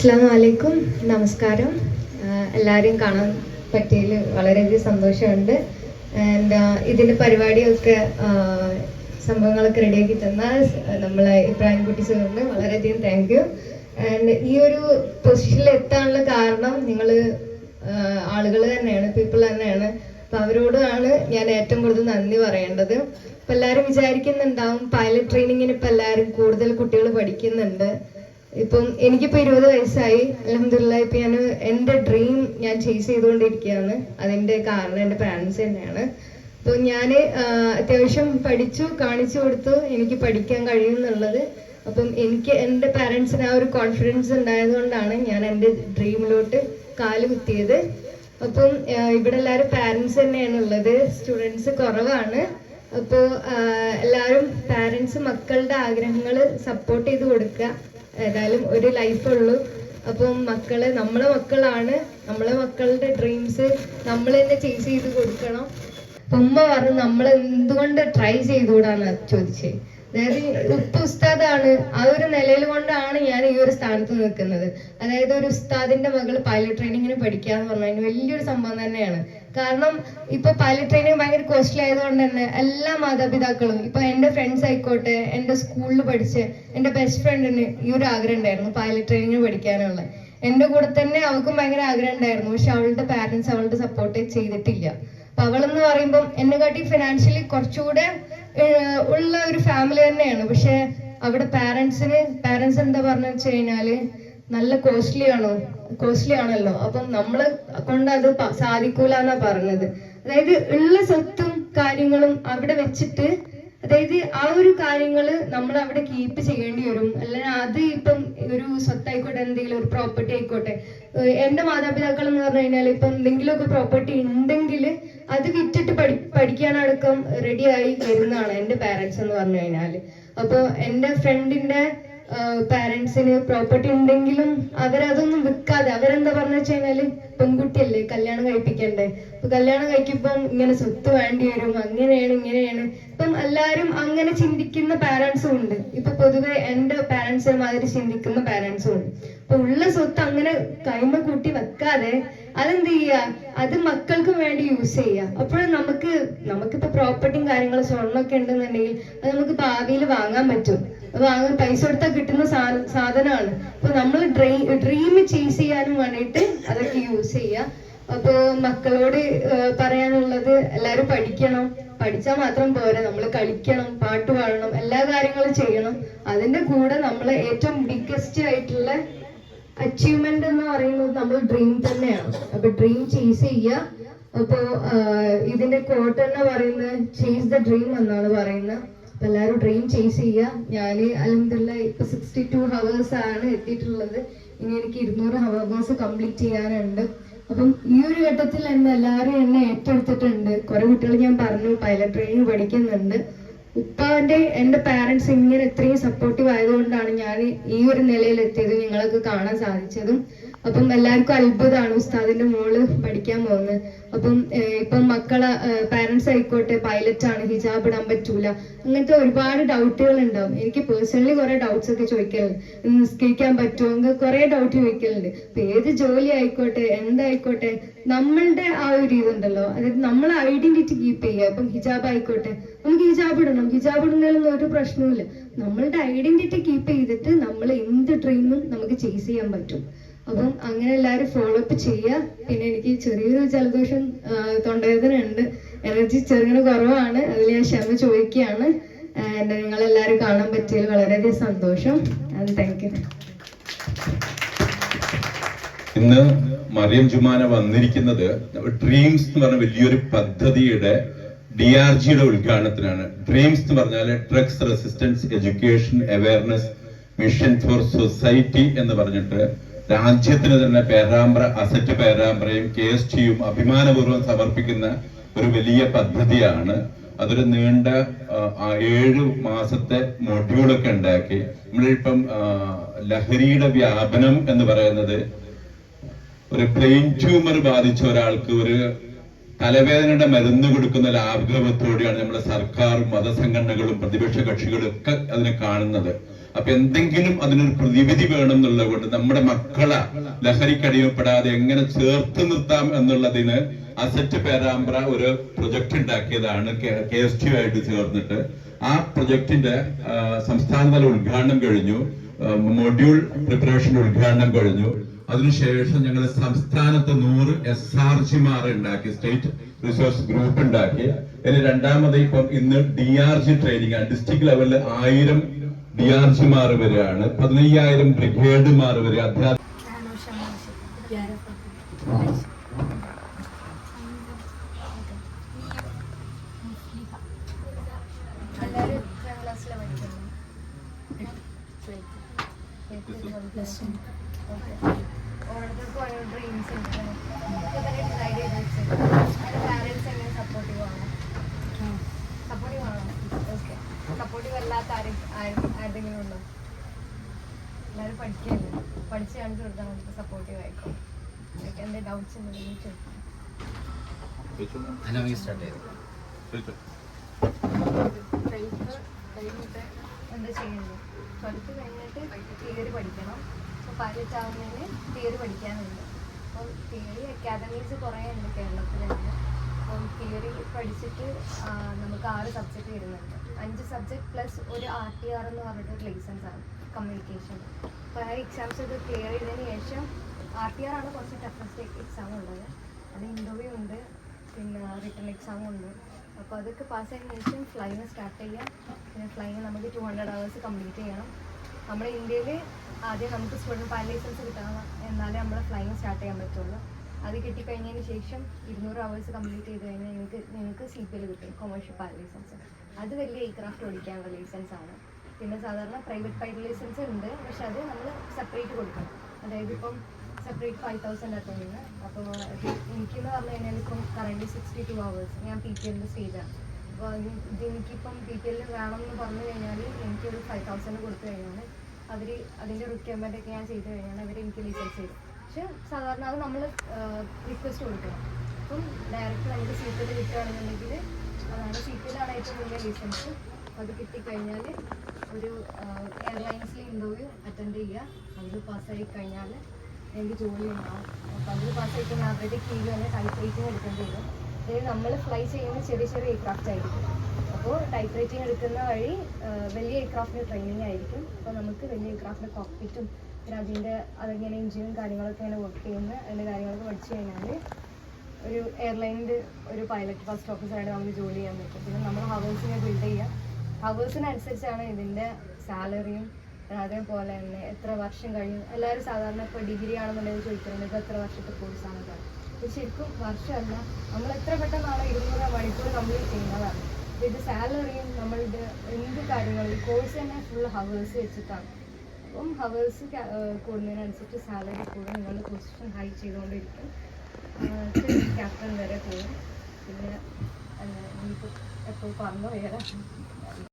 അസ്സാം നമസ്കാരം. എല്ലാവരെയും കാണാൻ പറ്റിയതിൽ വളരെയധികം സന്തോഷമുണ്ട്. എന്താ ഇതിന്റെ പരിപാടിയൊക്കെ സംഭവങ്ങളൊക്കെ റെഡിയാക്കി തന്ന നമ്മളെ ഇബ്രാഹിം കുട്ടി സാറിന് വളരെയധികം താങ്ക് യു ആൻഡ് ഈ ഒരു പൊസിഷനിൽ എത്താനുള്ള കാരണം നിങ്ങൾ ആളുകൾ തന്നെയാണ് പീപ്പിൾ തന്നെയാണ്. അപ്പം അവരോടാണ് ഞാൻ ഏറ്റവും കൂടുതൽ നന്ദി പറയേണ്ടത്. അപ്പം എല്ലാവരും വിചാരിക്കുന്നുണ്ടാവും പൈലറ്റ് ട്രെയിനിങ്ങിന് ഇപ്പം എല്ലാവരും കൂടുതൽ കുട്ടികൾ പഠിക്കുന്നുണ്ട്. ഇപ്പം എനിക്കിപ്പോ ഇരുപത് വയസ്സായി. അലഹമില്ല ഇപ്പൊ ഞാൻ എന്റെ ഡ്രീം ഞാൻ ചേസ് ചെയ്തുകൊണ്ടിരിക്കുകയാണ് അതിന്റെ കാരണം എന്റെ പാരന്റ്സ് തന്നെയാണ്. അപ്പോൾ ഞാൻ അത്യാവശ്യം പഠിച്ചു കാണിച്ചു കൊടുത്തു. എനിക്ക് പഠിക്കാൻ കഴിയും എന്നുള്ളത്. അപ്പം എനിക്ക് എന്റെ പാരൻസിന് ആ ഒരു കോൺഫിഡൻസ് ഉണ്ടായതുകൊണ്ടാണ് ഞാൻ എന്റെ ഡ്രീമിലോട്ട് കാൽ കുത്തിയത്. അപ്പം ഇവിടെ എല്ലാവരും പാരൻസ് തന്നെയാണ് ഉള്ളത് സ്റ്റുഡൻസ് കുറവാണ് അപ്പോൾ എല്ലാവരും പാരൻസ് മക്കളുടെ ആഗ്രഹങ്ങൾ സപ്പോർട്ട് ചെയ്ത് കൊടുക്കുക. ഏതായാലും ഒരു ലൈഫുള്ളൂ അപ്പം മക്കൾ നമ്മളെ മക്കളാണ്. നമ്മളെ മക്കളുടെ ഡ്രീംസ് നമ്മൾ തന്നെ ചേസ് ചെയ്ത് കൊടുക്കണം. ഉമ്മ പറഞ്ഞു നമ്മൾ എന്തുകൊണ്ട് ട്രൈ ചെയ്തുകൂടാന്ന് ചോദിച്ചേ? അതായത് ഉപ്പ ഉസ്താദാണ്. ആ ഒരു നിലയിൽ കൊണ്ടാണ് ഞാൻ ഈ ഒരു സ്ഥാനത്ത് നിൽക്കുന്നത്. അതായത് ഒരു ഉസ്താദിന്റെ മകൾ പൈലറ്റ് ട്രെയിനിങ്ങിന് പഠിക്കാന്ന് പറഞ്ഞാൽ വലിയൊരു സംഭവം തന്നെയാണ്. കാരണം ഇപ്പൊ പൈലറ്റ് ട്രെയിനിങ് ഭയങ്കര കോസ്റ്റ്ലി ആയതുകൊണ്ട് തന്നെ എല്ലാ മാതാപിതാക്കളും ഇപ്പൊ എന്റെ ഫ്രണ്ട്സ് ആയിക്കോട്ടെ എന്റെ സ്കൂളിൽ പഠിച്ച എന്റെ ബെസ്റ്റ് ഫ്രണ്ടിന് ഈ ഒരു ആഗ്രഹം ഉണ്ടായിരുന്നു പൈലറ്റ് ട്രെയിനിങ് പഠിക്കാനുള്ള. എന്റെ കൂടെ തന്നെ അവൾക്കും ഭയങ്കര ആഗ്രഹം ഉണ്ടായിരുന്നു. പക്ഷെ അവളുടെ പാരന്റ്സ് അവളുടെ സപ്പോർട്ട് ചെയ്തിട്ടില്ല. അപ്പൊ അവളെന്ന് പറയുമ്പോൾ എന്നെ കാട്ടി ഫിനാൻഷ്യലി കുറച്ചുകൂടെ ഉള്ള ഒരു ഫാമിലി തന്നെയാണ്. പക്ഷെ അവിടെ പാരന്റ്സിന് പാരന്റ്സ് എന്താ പറഞ്ഞു വെച്ച് കഴിഞ്ഞാൽ നല്ല കോസ്റ്റ്ലി ആണോ? കോസ്റ്റ്ലി ആണല്ലോ. അപ്പം നമ്മളെ കൊണ്ട് അത് സാധിക്കൂല എന്നാ പറഞ്ഞത്. അതായത് ഉള്ള സ്വത്തും കാര്യങ്ങളും അവിടെ വെച്ചിട്ട് അതായത് ആ ഒരു കാര്യങ്ങൾ നമ്മൾ അവിടെ കീപ്പ് ചെയ്യേണ്ടി വരും. അല്ലെങ്കിൽ അത് ഇപ്പം ഒരു സ്വത്തായിക്കോട്ടെ എന്തെങ്കിലും ഒരു പ്രോപ്പർട്ടി ആയിക്കോട്ടെ. എന്റെ മാതാപിതാക്കൾ എന്ന് പറഞ്ഞു കഴിഞ്ഞാൽ ഇപ്പം എന്തെങ്കിലുമൊക്കെ പ്രോപ്പർട്ടി ഉണ്ടെങ്കിൽ അത് വിറ്റിട്ട് പഠി പഠിക്കാനടക്കം റെഡിയായി വരുന്നതാണ് എന്റെ പാരൻസ് എന്ന് പറഞ്ഞു കഴിഞ്ഞാൽ അപ്പോൾ എന്റെ ഫ്രണ്ടിന്റെ പാരൻസിന് പ്രോപ്പർട്ടി ഉണ്ടെങ്കിലും അവരതൊന്നും വിൽക്കാതെ അവരെന്താ പറഞ്ഞു വെച്ച് കഴിഞ്ഞാൽ പെൺകുട്ടിയല്ലേ കല്യാണം കഴിപ്പിക്കണ്ടേ? അപ്പൊ കല്യാണം കഴിക്കുമ്പം ഇങ്ങനെ സ്വത്ത് വേണ്ടി വരും അങ്ങനെയാണ് ഇങ്ങനെയാണ്. ഇപ്പം എല്ലാരും അങ്ങനെ ചിന്തിക്കുന്ന പാരൻസും ഉണ്ട്. ഇപ്പൊ പൊതുവെ എന്റെ പാരന്റ്സിനെ മാതിരി ചിന്തിക്കുന്ന പാരൻസും ഉണ്ട്. അപ്പൊ ഉള്ള സ്വത്ത് അങ്ങനെ കൈമ കൂട്ടി വെക്കാതെ അതെന്ത് ചെയ്യുക അത് മക്കൾക്ക് വേണ്ടി യൂസ് ചെയ്യുക അപ്പോഴും നമുക്ക് നമുക്കിപ്പോ പ്രോപ്പർട്ടിയും കാര്യങ്ങളും സ്വർണമൊക്കെ ഉണ്ടെന്നുണ്ടെങ്കിൽ അത് നമുക്ക് ഭാവിയിൽ വാങ്ങാൻ പറ്റും. വാങ്ങാൻ പൈസ കൊടുത്താൽ കിട്ടുന്ന സാധനമാണ്. അപ്പൊ നമ്മൾ ഡ്രീം ചേസ് ചെയ്യാനും വേണ്ടിയിട്ട് അതൊക്കെ യൂസ് ചെയ്യുക അപ്പോ മക്കളോട് പറയാനുള്ളത് എല്ലാരും പഠിക്കണം. പഠിച്ചാൽ മാത്രം പോരാ. നമ്മൾ കളിക്കണം പാട്ട് പാടണം എല്ലാ കാര്യങ്ങളും ചെയ്യണം. അതിന്റെ കൂടെ നമ്മൾ ഏറ്റവും ബിഗ്ഗസ്റ്റ് ആയിട്ടുള്ള അച്ചീവ്മെന്റ് എന്ന് പറയുന്നത് നമ്മൾ ഡ്രീം തന്നെയാണ്. അപ്പൊ ഡ്രീം ചേസ് ചെയ്യുക അപ്പോ ഇതിന്റെ കോട്ട് എന്ന് പറയുന്നത് ചേസ് ദ ഡ്രീം എന്നാണ് പറയുന്നത്. അപ്പൊ എല്ലാവരും ഡ്രീം ചേസ് ചെയ്യുക ഞാൻ അലഹമില്ല ഇപ്പൊ സിക്സ്റ്റി ടു ഹവേഴ്സ് ആണ് എത്തിയിട്ടുള്ളത്. ഇനി എനിക്ക് ഇരുന്നൂറ് ഹവേഴ്സ് കംപ്ലീറ്റ് ചെയ്യാനുണ്ട്. അപ്പം ഈ ഒരു ഘട്ടത്തിൽ എന്നെ എല്ലാവരും എന്നെ ഏറ്റെടുത്തിട്ടുണ്ട്. കുറെ കുട്ടികൾ ഞാൻ പറഞ്ഞു പൈലറ്റ് ട്രെയിനിങ് പഠിക്കുന്നുണ്ട്. ഉപ്പാന്റെ എന്റെ പാരന്റ്സ് ഇങ്ങനെ ഇത്രയും സപ്പോർട്ടീവ് ആയതുകൊണ്ടാണ് ഞാൻ ഈ ഒരു നിലയിൽ എത്തിയത് നിങ്ങളൊക്കെ കാണാൻ സാധിച്ചതും. അപ്പം എല്ലാവർക്കും അത്ഭുതമാണ് ഉസ്താദിന്റെ മോൾ പഠിക്കാൻ പോകുന്നത്. അപ്പം ഇപ്പം മക്കളെ പാരന്റ്സ് ആയിക്കോട്ടെ പൈലറ്റ് ആണ് ഹിജാബ് ഇടാൻ പറ്റൂല. അങ്ങനത്തെ ഒരുപാട് ഡൗട്ടുകൾ ഉണ്ടാവും. എനിക്ക് പേഴ്സണലി കുറെ ഡൗട്ട്സ് ഒക്കെ ചോദിക്കലുണ്ട്. നിസ്കരിക്കാൻ പറ്റുമോ? അങ്ങനെ കുറെ ഡൗട്ട് ചോദിക്കലുണ്ട്. ഇപ്പൊ ഏത് ജോലി ആയിക്കോട്ടെ എന്തായിക്കോട്ടെ നമ്മളുടെ ആ ഒരു ഇതുണ്ടല്ലോ. അതായത് നമ്മളെ ഐഡന്റിറ്റി കീപ്പ് ചെയ്യുക. ഇപ്പം ഹിജാബ് ആയിക്കോട്ടെ നമുക്ക് ഹിജാബ് ഇടണം. ഹിജാബ് ഇടുന്നതിലൊന്നും ഒരു പ്രശ്നവുമില്ല. നമ്മളുടെ ഐഡന്റിറ്റി കീപ്പ് ചെയ്തിട്ട് നമ്മൾ എന്ത് ഡ്രീമും നമുക്ക് ചേസ് ചെയ്യാൻ പറ്റും. അപ്പം അങ്ങനെ എല്ലാവരും ഫോളോ അപ്പ് ചെയ്യുക പിന്നെ എനിക്ക് ചെറിയൊരു ജലദോഷം തൊണ്ടവേദന ഉണ്ട്. എനർജി ചെറുങ്ങനെ കുറവാണ്. അതിൽ ഞാൻ ക്ഷമ ചോദിക്കുകയാണ്. എന്നെ നിങ്ങളെല്ലാവരും കാണാൻ പറ്റിയതിൽ വളരെയധികം സന്തോഷം. താങ്ക് യു ഇന്ന് മറിയം ജുമാന വന്നിരിക്കുന്നത് ഡ്രീംസ് എന്ന് പറഞ്ഞ വലിയൊരു പദ്ധതിയുടെ ഡി ആർ ജിയുടെ ഉദ്ഘാടനത്തിനാണ്. ഡ്രീംസ് എന്ന് പറഞ്ഞാൽ drugs resistance education awareness mission for society എന്ന് പറഞ്ഞിട്ട് രാജ്യത്തിന് തന്നെ പേരാമ്പ്ര അസറ്റ് പേരാമ്പ്രയും കെ എസ് ടിയും അഭിമാനപൂർവം സമർപ്പിക്കുന്ന ഒരു വലിയ പദ്ധതിയാണ്. അതൊരു നീണ്ട ആ, മാസത്തെ മൊഡ്യൂളൊക്കെ ഉണ്ടാക്കി. നമ്മളിപ്പം ലഹരിയുടെ വ്യാപനം എന്ന് പറയുന്നത് ഒരു ബ്രെയിൻ ട്യൂമർ ബാധിച്ച ഒരാൾക്ക് ഒരു തലവേദനയുടെ മരുന്ന് കൊടുക്കുന്ന ലാഘവത്തോടെയാണ് നമ്മുടെ സർക്കാർ മതസംഘടനകളും പ്രതിപക്ഷ കക്ഷികളും ഒക്കെ അതിനെ കാണുന്നത്. അപ്പൊ എന്തെങ്കിലും അതിനൊരു പ്രതിവിധി വേണം എന്നുള്ളത് കൊണ്ട് നമ്മുടെ മക്കളെ ലഹരിക്കടിമപ്പെടാതെ എങ്ങനെ ചേർത്ത് നിർത്താം എന്നുള്ളതിന് അസറ്റ് പേരാമ്പ്ര ഒരു പ്രൊജക്ട് ഉണ്ടാക്കിയതാണ് കെ എസ് ടി ആയിട്ട് ചേർന്നിട്ട്. ആ പ്രൊജക്ടിന്റെ സംസ്ഥാനതല ഉദ്ഘാടനം കഴിഞ്ഞു. മൊഡ്യൂൾ പ്രിപ്പറേഷൻ ഉദ്ഘാടനം കഴിഞ്ഞു. അതിനുശേഷം ഞങ്ങൾ സംസ്ഥാനത്ത് നൂറ് എസ് ആർ ജിമാർ ഉണ്ടാക്കി സ്റ്റേറ്റ് റിസോഴ്സ് ഗ്രൂപ്പ് ഉണ്ടാക്കി. ഇനി രണ്ടാമത് ഇപ്പം ഇന്ന് D R G training district ലെവലിൽ ആയിരം ഡി ആർ ജിമാർ വരെയാണ് പതിനയ്യായിരം ബ്രിഗേഡുമാർ വരെ അധ്യാപക ഓരോരുത്തർക്കും ഓരോ ഡ്രീംസ് ഉണ്ട് ഇതൊക്കെ തന്നെ ഡിസൈഡ് ചെയ്ത് വെച്ചത് അതിന്റെ പാരൻസ് എങ്ങനെ സപ്പോർട്ടീവ് ആണോ സപ്പോർട്ടീവ് ആണോ ഓക്കെ സപ്പോർട്ടീവ് അല്ലാത്ത ആരും ആരും- ആരുടെങ്കിലും ഉണ്ടോ എല്ലാവരും പഠിക്കല്ലേ പഠിച്ച് കാണിച്ചു കൊടുത്താൽ നമുക്ക് സപ്പോർട്ടീവ് ആയിക്കോ എനിക്ക് എന്തെങ്കിലും ഡൗട്ട്സ് ഉണ്ടെങ്കിൽ ചോദിക്കാം അനവധി സ്റ്റാർട്ട് ചെയ്തു? ട്വൽത്ത് കഴിഞ്ഞിട്ട് എന്താ ചെയ്യേണ്ടത് ട്വൽത്ത് കഴിഞ്ഞിട്ട് തിയറി പഠിക്കണം. അപ്പോൾ പൈലറ്റ് ആവുന്നതിന് തിയറി പഠിക്കാനുണ്ട്. അപ്പോൾ തിയറി അക്കാദമീസ് കുറേ ഉണ്ട് കേരളത്തിലുണ്ട് അപ്പം തിയറി പഠിച്ചിട്ട് നമുക്ക് ആറ് സബ്ജക്റ്റ് വരുന്നുണ്ട്. അഞ്ച് സബ്ജക്ട് പ്ലസ് ഒരു ആർ ടി ആർ എന്ന് പറഞ്ഞിട്ട് ലൈസൻസ് ആണ്. കമ്മ്യൂണിക്കേഷൻ അപ്പോൾ ആ എക്സാംസ് ഒക്കെ ക്ലിയർ ചെയ്തതിന് ശേഷം ആർ ടി ആർ ആണ് കുറച്ച് ടഫസ്റ്റ് എക്സാം ഉള്ളത്. അത് ഇന്റർവ്യൂ ഉണ്ട് പിന്നെ റിട്ടേൺ എക്സാം ഉണ്ട്. അപ്പോൾ അതൊക്കെ പാസ്സായതിനു ശേഷം ഫ്ലൈങ് സ്റ്റാർട്ട് ചെയ്യാം. പിന്നെ ഫ്ലൈങ് നമുക്ക് ടു ഹൺഡ്രഡ് അവേഴ്സ് കംപ്ലീറ്റ് ചെയ്യണം. നമ്മുടെ ഇന്ത്യയിൽ ആദ്യം നമുക്ക് സ്റ്റുഡന്റ് പാൻ ലൈസൻസ് കിട്ടണം എന്നാലേ നമ്മൾ ഫ്ലൈങ് സ്റ്റാർട്ട് ചെയ്യാൻ പറ്റുള്ളൂ. അത് കിട്ടിക്കഴിഞ്ഞതിന് ശേഷം ഇരുന്നൂറ് അവേഴ്സ് കംപ്ലീറ്റ് ചെയ്ത് കഴിഞ്ഞാൽ നിങ്ങൾക്ക് നിങ്ങൾക്ക് സി പി എൽ കിട്ടും കൊമേഴ്ഷ്യൽ പാൻ ലൈസൻസ് അത് വലിയ എയർക്രാഫ്റ്റ് ഓടിക്കാനുള്ള ലൈസൻസ് ആണ്. പിന്നെ സാധാരണ പ്രൈവറ്റ് ഫൈറ്റ് ലൈസൻസ് ഉണ്ട്. പക്ഷെ അത് നമ്മൾ സെപ്പറേറ്റ് കൊടുക്കണം. അതായത് ഇപ്പം സെപ്പറേറ്റ് ഫൈവ് തൗസൻഡ് ആക്കുന്നുണ്ട് അപ്പോൾ എനിക്കെന്ന് പറഞ്ഞു കഴിഞ്ഞാൽ ഇപ്പം കറന്റ് സിക്സ്റ്റി ടു അവേഴ്സ് ഞാൻ പി ടി എല്ലിന്റെ സ്റ്റേജാണ് അപ്പോൾ ഇത് എനിക്കിപ്പം പി ടി എല്ലിൽ വേണമെന്ന് പറഞ്ഞു കഴിഞ്ഞാൽ എനിക്കൊരു ഫൈവ് തൗസൻഡ് കൊടുത്തു കഴിഞ്ഞാൽ അവർ അതിന്റെ റിക്വയർമെന്റ് ഒക്കെ ഞാൻ ചെയ്ത് കഴിഞ്ഞാൽ അവർ എനിക്ക് ലൈസൻസ് ചെയ്തു പക്ഷെ സാധാരണ അത് നമ്മൾ റിക്വസ്റ്റ് കൊടുക്കണം. അപ്പം ഡയറക്റ്റ് നമുക്ക് സി പി എൽ കിട്ടുകയാണെന്നുണ്ടെങ്കിൽ അതാണ് സി പി എല്ലാണ് ഏറ്റവും വലിയ ലൈസൻസ് അത് കിട്ടിക്കഴിഞ്ഞാൽ ഒരു എയർലൈൻസിൽ ഇന്റർവ്യൂ അറ്റൻഡ് ചെയ്യുക. അതിൽ പാസ്സായി കഴിഞ്ഞാൽ എനിക്ക് ജോലി ഉണ്ടാവും. അപ്പോൾ അതിൽ പാസ്സായി കഴിഞ്ഞാൽ അവരുടെ കീഴിൽ തന്നെ ടൈപ്പ് റേറ്റിംഗ് എടുക്കേണ്ടി വരും. അതായത് നമ്മൾ ഫ്ലൈ ചെയ്യുന്ന ചെറിയ ചെറിയ എയർക്രാഫ്റ്റ് ആയിരിക്കും. അപ്പോൾ ടൈപ്പ് റൈറ്റിംഗ് എടുക്കുന്ന വഴി വലിയ എയർക്രാഫ്റ്റിന് ട്രെയിനിങ് ആയിരിക്കും. അപ്പോൾ നമുക്ക് വലിയ എയർക്രാഫ്റ്റിന്റെ കോക്പിറ്റും പിന്നെ അതിന്റെ അതെങ്ങനെ എഞ്ചിനും കാര്യങ്ങളൊക്കെ ഇങ്ങനെ വർക്ക് ചെയ്യുന്ന അതിന്റെ കാര്യങ്ങളൊക്കെ പഠിച്ചു കഴിഞ്ഞാൽ ഒരു എയർലൈനിന്റെ ഒരു പൈലറ്റ് ഫസ്റ്റ് ഓഫീസറായിട്ട് നമുക്ക് ജോലി ചെയ്യാൻ പറ്റും. പിന്നെ നമ്മൾ ഹവേഴ്സിനെ ബിൽഡ് ചെയ്യാം. ഹവേഴ്സിനനുസരിച്ചാണ് ഇതിന്റെ സാലറിയും അതേപോലെ തന്നെ എത്ര വർഷം കഴിയും എല്ലാവരും സാധാരണ ഇപ്പോൾ ഡിഗ്രി ആണെന്നുണ്ടെങ്കിൽ ചോദിക്കുന്നുണ്ട് ഇത് എത്ര വർഷത്തെ കോഴ്സാണ് ഇത്? ശരിക്കും വർഷമല്ല. നമ്മൾ എത്ര പെട്ടെന്നാണ് ഇരുന്നൂറ് മണിക്കൂർ കംപ്ലീറ്റ് ചെയ്യുന്നതാണ്. ഇത് സാലറിയും നമ്മളുടെ എന്ത് കാര്യങ്ങളും കോഴ്സ് തന്നെ ഫുൾ ഹവേഴ്സ് വെച്ചിട്ടാണ്. അപ്പം ഹവേഴ്സ് കൂടുന്നതിനനുസരിച്ച് സാലറി കൂടും. നിങ്ങളുടെ പൊസിഷൻ ഹൈ ചെയ്തുകൊണ്ടിരിക്കും. ക്യാപ്റ്റൻ വരെ പോകും. പിന്നെ ഇനിയിപ്പോൾ എപ്പോൾ പറഞ്ഞു പോയാൽ